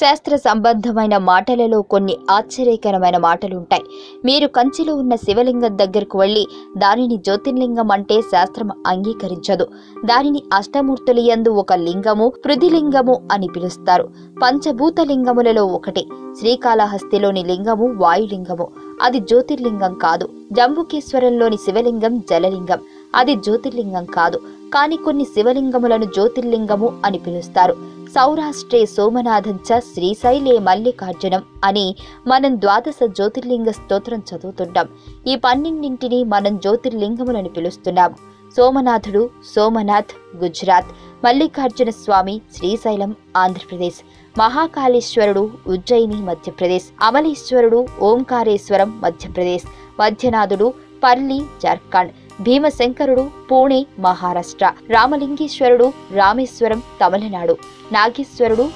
శాస్త్ర సంబంధమైన మాటలలో కొన్ని ఆశ్చర్యకరమైన మాటలుంటాయి. మీరు కంచిలో ఉన్న శివలింగం దగ్గరకు వెళ్ళి దానిని జ్యోతిర్లింగం అంటే శాస్త్రం అంగీకరించదు. దానిని అష్టమూర్తుల యందు ఒక లింగము పృథిలింగము అని పిలుస్తారు. పంచభూత లింగములలో ఒకటి. శ్రీకాళహస్తిలోని లింగము వాయులింగము. అది జ్యోతిర్లింగం కాదు. జంబుకేశ్వరంలోని శివలింగం జలలింగం. అది జ్యోతిర్లింగం కాదు. కాని కొన్ని శివలింగములను జ్యోతిర్లింగము అని పిలుస్తారు. సౌరాష్ట్రే సోమనాథంచ శ్రీశైలే మల్లికార్జునం అని మనం ద్వాదశ జ్యోతిర్లింగ స్తోత్రం చదువుతుంటాం. ఈ పన్నెండింటిని మనం జ్యోతిర్లింగములని పిలుస్తున్నాం. సోమనాథుడు సోమనాథ్ గుజరాత్ మల్లికార్జున స్వామి శ్రీశైలం ఆంధ్రప్రదేశ్ మహాకాళేశ్వరుడు ఉజ్జయిని మధ్యప్రదేశ్ అమలేశ్వరుడు ఓంకారేశ్వరం మధ్యప్రదేశ్ మధ్యనాథుడు పల్లి జార్ఖండ్ భీమశంకరుడు పూణే మహారాష్ట్ర రామలింగేశ్వరుడు రామేశ్వరం తమిళనాడు నాగేశ్వరుడు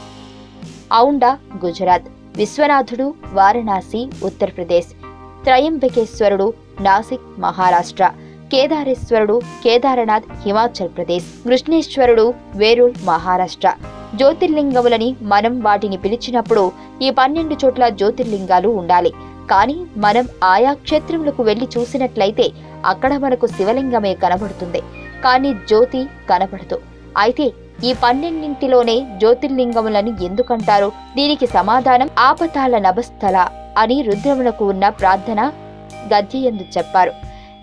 ఔండా గుజరాత్ విశ్వనాథుడు వారణాసి ఉత్తరప్రదేశ్ త్రయంబకేశ్వరుడు నాసిక్ మహారాష్ట్ర కేదారేశ్వరుడు కేదారనాథ్ హిమాచల్ ప్రదేశ్ కృష్ణేశ్వరుడు వేరూల్ మహారాష్ట్ర. జ్యోతిర్లింగములని మనం వాటిని పిలిచినప్పుడు ఈ పన్నెండు చోట్ల జ్యోతిర్లింగాలు ఉండాలి. కానీ మనం ఆయా క్షేత్రములకు వెళ్ళి చూసినట్లయితే అక్కడ మనకు శివలింగమే కనబడుతుంది. కానీ జ్యోతి కనబడదు అయితే ఈ పన్నెండింటిలోనే జ్యోతిర్లింగములను ఎందుకంటారు? దీనికి సమాధానం ఆపతాల నభస్థల అని రుద్రమునకు ఉన్న ప్రార్థన గద్యయందు చెప్పారు.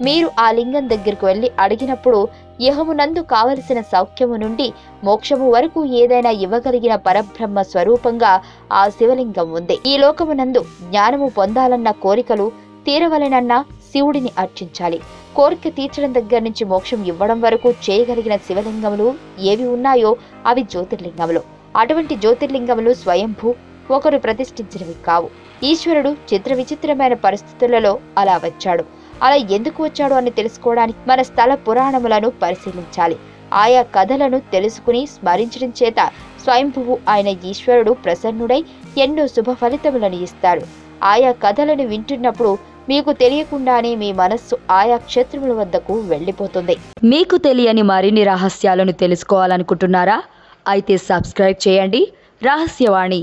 మీరు ఆ లింగం దగ్గరకు వెళ్ళి అడిగినప్పుడు యహమునందు కావలసిన సౌఖ్యము నుండి మోక్షము వరకు ఏదైనా ఇవ్వగలిగిన పరబ్రహ్మ స్వరూపంగా ఆ శివలింగం ఉంది. ఈ లోకమునందు జ్ఞానము పొందాలన్న కోరికలు తీరవలెనన్న శివుడిని అర్చించాలి. కోరిక తీర్చడం దగ్గర నుంచి మోక్షం ఇవ్వడం వరకు చేయగలిగిన శివలింగములు ఏవి ఉన్నాయో అవి జ్యోతిర్లింగములు. అటువంటి జ్యోతిర్లింగములు స్వయంభూ ఒకరు ప్రతిష్ఠించినవి కావు. ఈశ్వరుడు చిత్ర విచిత్రమైన పరిస్థితులలో అలా వచ్చాడు. అలా ఎందుకు వచ్చాడు అని తెలుసుకోవడానికి మన స్థల పురాణములను పరిశీలించాలి. ఆయా కథలను తెలుసుకుని స్మరించడం చేత స్వయంభువు ఆయన ఈశ్వరుడు ప్రసన్నుడై ఎన్నో శుభ ఫలితములను ఇస్తాడు. ఆయా కథలను వింటున్నప్పుడు మీకు తెలియకుండానే మీ మనస్సు ఆయా క్షేత్రముల వద్దకు వెళ్ళిపోతుంది. మీకు తెలియని మరిన్ని రహస్యాలను తెలుసుకోవాలనుకుంటున్నారా? అయితే సబ్స్క్రైబ్ చేయండి. రహస్యవాణి